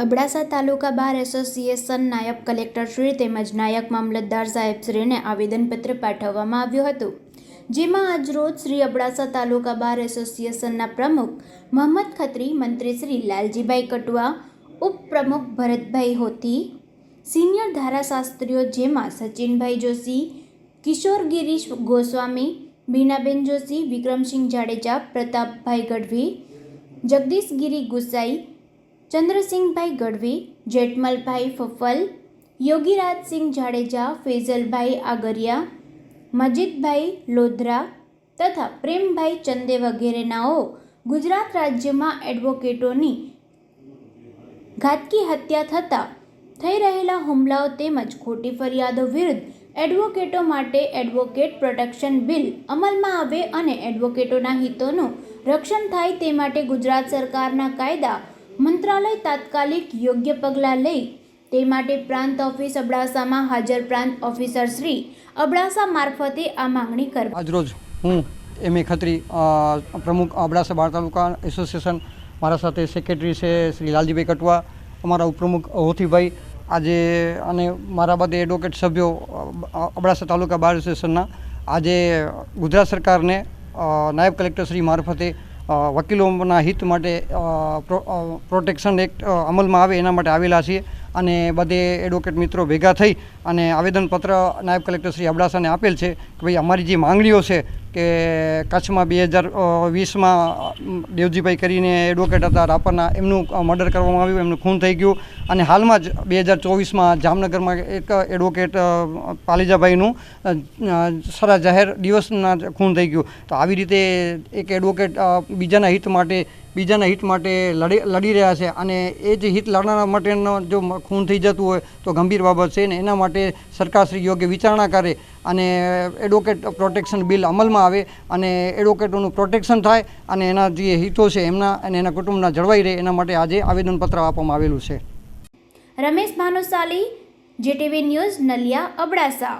અબડાસા તાલુકા bar association નાયબ કલેક્ટરશ્રી તેમજ નાયક મામલતદાર સાહેબશ્રીને આવેદનપત્ર પાઠવવામાં આવ્યું હતું, જેમાં આજરોજ શ્રી અબડાસા તાલુકા બાર એસોસિએશનના પ્રમુખ મોહમ્મદ ખત્રી, મંત્રી શ્રી લાલજીભાઈ કટુઆ, ઉપપ્રમુખ ભરતભાઈ હોતી, સિનિયર ધારાશાસ્ત્રીઓ જેમાં સચિનભાઈ જોશી, કિશોર ગિરીશ ગોસ્વામી બીનાબેન જોશી, વિક્રમસિંહ જાડેજા, પ્રતાપભાઈ ગઢવી, જગદીશગીરી ગુસાઈ ચંદ્રસિંહભાઈ ગઢવી, જેઠમલભાઈ ફફલ, યોગીરાજસિંહ જાડેજા, ફેઝલભાઈ આગરિયા, મજીદભાઈ લોધરા તથા પ્રેમભાઈ ચંદે વગેરેનાઓ ગુજરાત રાજ્યમાં એડવોકેટોની ઘાતકી હત્યા થતાં થઈ રહેલા હુમલાઓ તેમજ ખોટી ફરિયાદો વિરુદ્ધ એડવોકેટો માટે એડવોકેટ પ્રોટેક્શન બિલ અમલમાં આવે અને એડવોકેટોના હિતોનું રક્ષણ થાય તે માટે ગુજરાત સરકારના કાયદા મંત્રાલય તાત્કાલિક યોગ્ય પગલાં લઈ તે માટે પ્રાંત ઓફિસ અબડાસામાં હાજર પ્રાંત ઓફિસર શ્રી અબડાસા મારફતે આ માંગણી કરવા આજરોજ હું એમ એ ખત્રી પ્રમુખ અબડાસા બાર તાલુકા એસોસિએશન મારા સાથે સેક્રેટરી છે શ્રી લાલજીભાઈ કટવા, અમારા ઉપપ્રમુખ હોથીભાઈ, આજે અને મારા બધે એડવોકેટ સભ્યો અબડાસા તાલુકા બાર એસોસિએશનના. આજે ગુજરાત સરકારને નાયબ કલેક્ટર શ્રી મારફતે વકીલોના હિત માટે પ્રોટેક્શન એક્ટ અમલમાં આવે એના માટે આવેલા છીએ અને બધે એડવોકેટ મિત્રો ભેગા થઈ અને આવેદનપત્ર નાયબ કલેક્ટર શ્રી અબડાસાને આપેલ છે કે ભાઈ અમારી જે માંગણીઓ છે કે કચ્છમાં બે હજાર વીસમાં દેવજીભાઈ કરીને એડવોકેટ હતા, રાપરના, એમનું મર્ડર કરવામાં આવ્યું, એમનું ખૂન થઈ ગયું. અને હાલમાં જ બે હજાર ચોવીસમાં જામનગરમાં એક એડવોકેટ પાલીજાભાઈનું સરા જાહેર દિવસના ખૂન થઈ ગયું. તો આવી રીતે એક એડવોકેટ બીજાના હિત માટે બીજાના હિત માટે લડી લડી રહ્યા છે અને એ જ હિત લડનારા માટેનો જો ખૂન થઈ જતું હોય તો ગંભીર બાબત છે ને એના માટે સરકારશ્રી યોગ્ય વિચારણા કરે અને એડવોકેટ પ્રોટેક્શન બિલ અમલમાં આવે અને એડવોકેટોનું પ્રોટેક્શન થાય અને એના જે હિતો છે એમના અને એના કુટુંબના જળવાઈ રહે એના માટે આજે આવેદનપત્ર આપવામાં આવેલું છે. Ramesh Bhanushali, JTV news, Naliya, Abdasa.